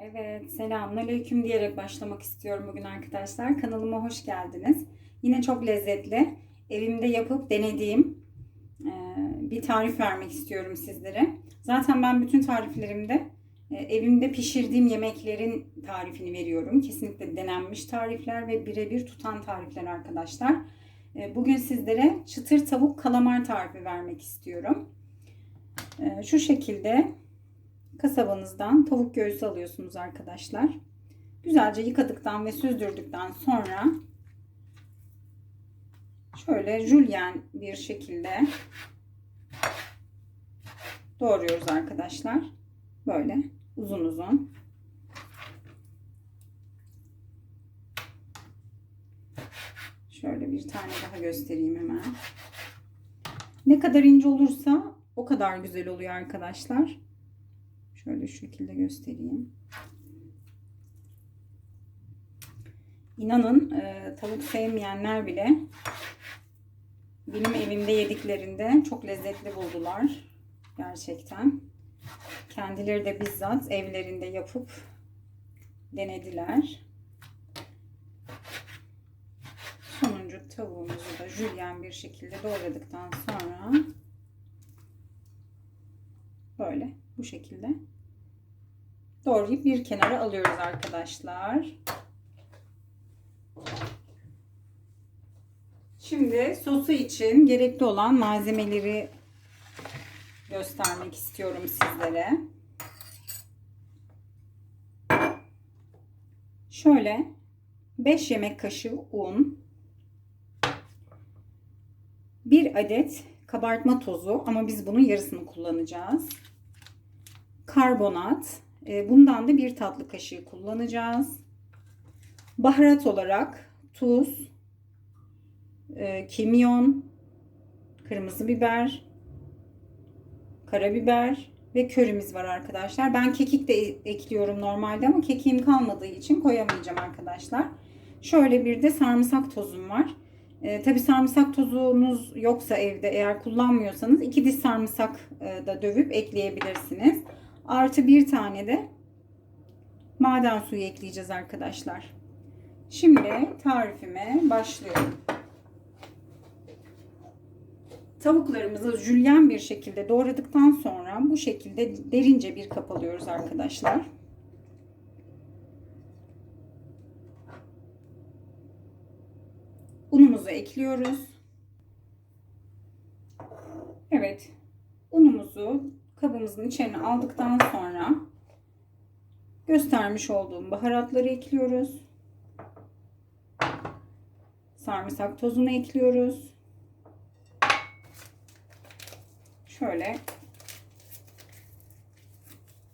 Evet, selamünaleyküm diyerek başlamak istiyorum bugün arkadaşlar. Kanalıma hoş geldiniz. Yine çok lezzetli, evimde yapıp denediğim e, bir tarif vermek istiyorum sizlere. Zaten ben bütün tariflerimde e, evimde pişirdiğim yemeklerin tarifini veriyorum. Kesinlikle denenmiş tarifler ve birebir tutan tarifler arkadaşlar. E, Bugün sizlere çıtır tavuk kalamar tarifi vermek istiyorum. Şu şekilde kasabanızdan tavuk göğsü alıyorsunuz arkadaşlar. Güzelce yıkadıktan ve süzdürdükten sonra şöyle jülyen bir şekilde doğruyoruz arkadaşlar. Böyle uzun uzun. Şöyle bir tane daha göstereyim hemen. Ne kadar ince olursa o kadar güzel oluyor arkadaşlar. Şöyle şekilde göstereyim. İnanın e, tavuk sevmeyenler bile benim evimde yediklerinde çok lezzetli buldular. Gerçekten. Kendileri de bizzat evlerinde yapıp denediler. Sonuncu tavuğumuzu da jülyen bir şekilde doğradıktan sonra böyle bu şekilde doğrayıp bir kenara alıyoruz arkadaşlar. Şimdi sosu için gerekli olan malzemeleri göstermek istiyorum sizlere. Şöyle 5 yemek kaşığı un, 1 adet kabartma tozu ama biz bunun yarısını kullanacağız. Karbonat, bundan da bir tatlı kaşığı kullanacağız. Baharat olarak tuz, e, kimyon, kırmızı biber, karabiber ve körümüz var arkadaşlar. Ben kekik de ekliyorum normalde ama kekiğim kalmadığı için koyamayacağım arkadaşlar. Şöyle bir de sarımsak tozum var. E, Tabi sarımsak tozunuz yoksa evde eğer kullanmıyorsanız iki diş sarımsak e, da dövüp ekleyebilirsiniz. Artı bir tane de maden suyu ekleyeceğiz arkadaşlar. Şimdi tarifime başlıyorum. Tavuklarımızı jülyen bir şekilde doğradıktan sonra bu şekilde derince bir kap alıyoruz arkadaşlar. Unumuzu ekliyoruz. Evet. Unumuzu kabımızın içine aldıktan sonra göstermiş olduğum baharatları ekliyoruz. Sarımsak tozunu ekliyoruz. Şöyle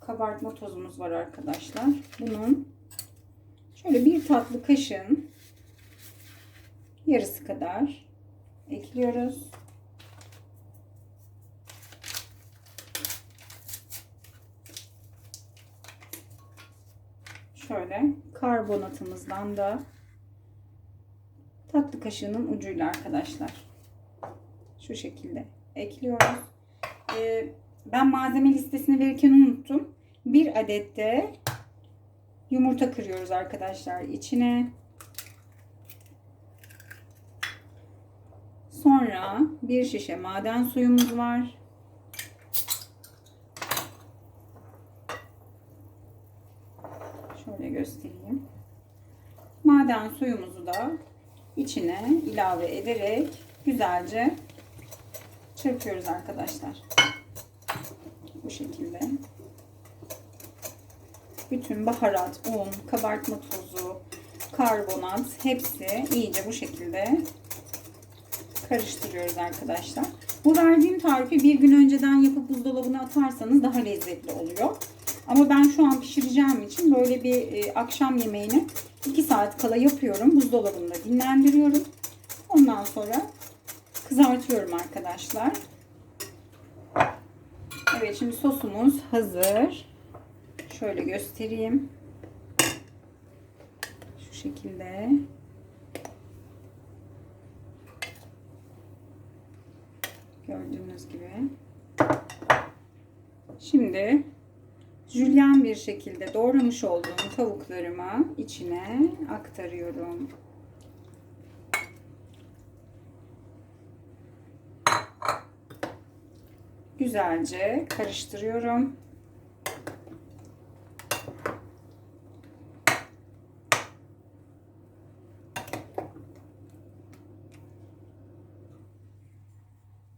kabartma tozumuz var arkadaşlar. Bunun şöyle bir tatlı kaşığın yarısı kadar ekliyoruz. Şöyle karbonatımızdan da tatlı kaşığının ucuyla arkadaşlar şu şekilde ekliyoruz. Ee, ben malzeme listesini verirken unuttum. Bir adet de yumurta kırıyoruz arkadaşlar içine. Sonra bir şişe maden suyumuz var. Şöyle göstereyim. Maden suyumuzu da içine ilave ederek güzelce çırpıyoruz arkadaşlar. Bu şekilde. Bütün baharat, un, kabartma tozu, karbonat hepsi iyice bu şekilde karıştırıyoruz arkadaşlar. Bu verdiğim tarifi bir gün önceden yapıp buzdolabına atarsanız daha lezzetli oluyor. Ama ben şu an pişireceğim için böyle bir e, akşam yemeğini 2 saat kala yapıyorum. Buzdolabında dinlendiriyorum. Ondan sonra kızartıyorum arkadaşlar. Evet şimdi sosumuz hazır. Şöyle göstereyim. Şu şekilde. Gördüğünüz gibi. Şimdi Jülyen bir şekilde doğramış olduğum tavuklarımı içine aktarıyorum. Güzelce karıştırıyorum.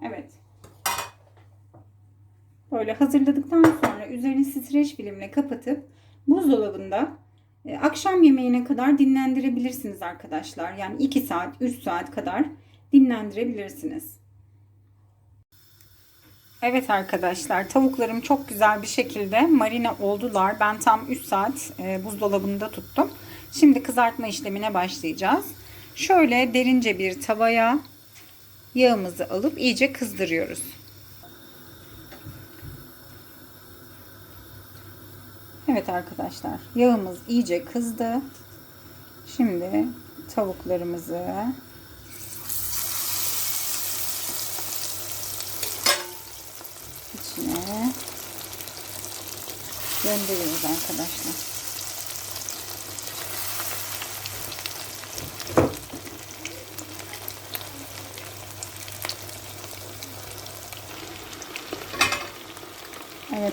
Evet. Böyle hazırladıktan sonra üzerini streç filmle kapatıp buzdolabında e, akşam yemeğine kadar dinlendirebilirsiniz arkadaşlar. Yani 2 saat, 3 saat kadar dinlendirebilirsiniz. Evet arkadaşlar tavuklarım çok güzel bir şekilde marine oldular. Ben tam 3 saat e, buzdolabında tuttum. Şimdi kızartma işlemine başlayacağız. Şöyle derince bir tavaya yağımızı alıp iyice kızdırıyoruz. Evet arkadaşlar yağımız iyice kızdı. Şimdi tavuklarımızı içine gönderiyoruz arkadaşlar.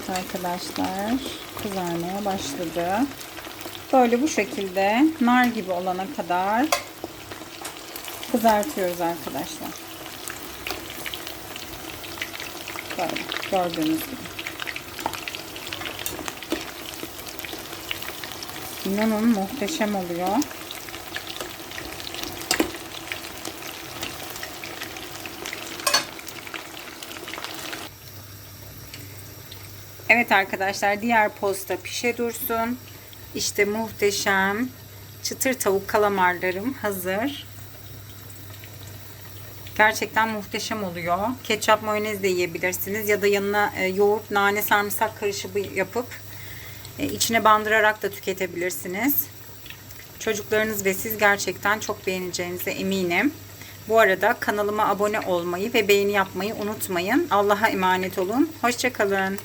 Evet arkadaşlar kızarmaya başladı. Böyle bu şekilde nar gibi olana kadar kızartıyoruz arkadaşlar. Böyle gördüğünüz gibi. İnanın muhteşem oluyor. Evet arkadaşlar diğer posta pişe dursun. İşte muhteşem çıtır tavuk kalamarlarım hazır. Gerçekten muhteşem oluyor. Ketçap mayonez de yiyebilirsiniz ya da yanına e, yoğurt, nane, sarımsak karışımı yapıp e, içine bandırarak da tüketebilirsiniz. Çocuklarınız ve siz gerçekten çok beğeneceğinize eminim. Bu arada kanalıma abone olmayı ve beğeni yapmayı unutmayın. Allah'a emanet olun. Hoşçakalın.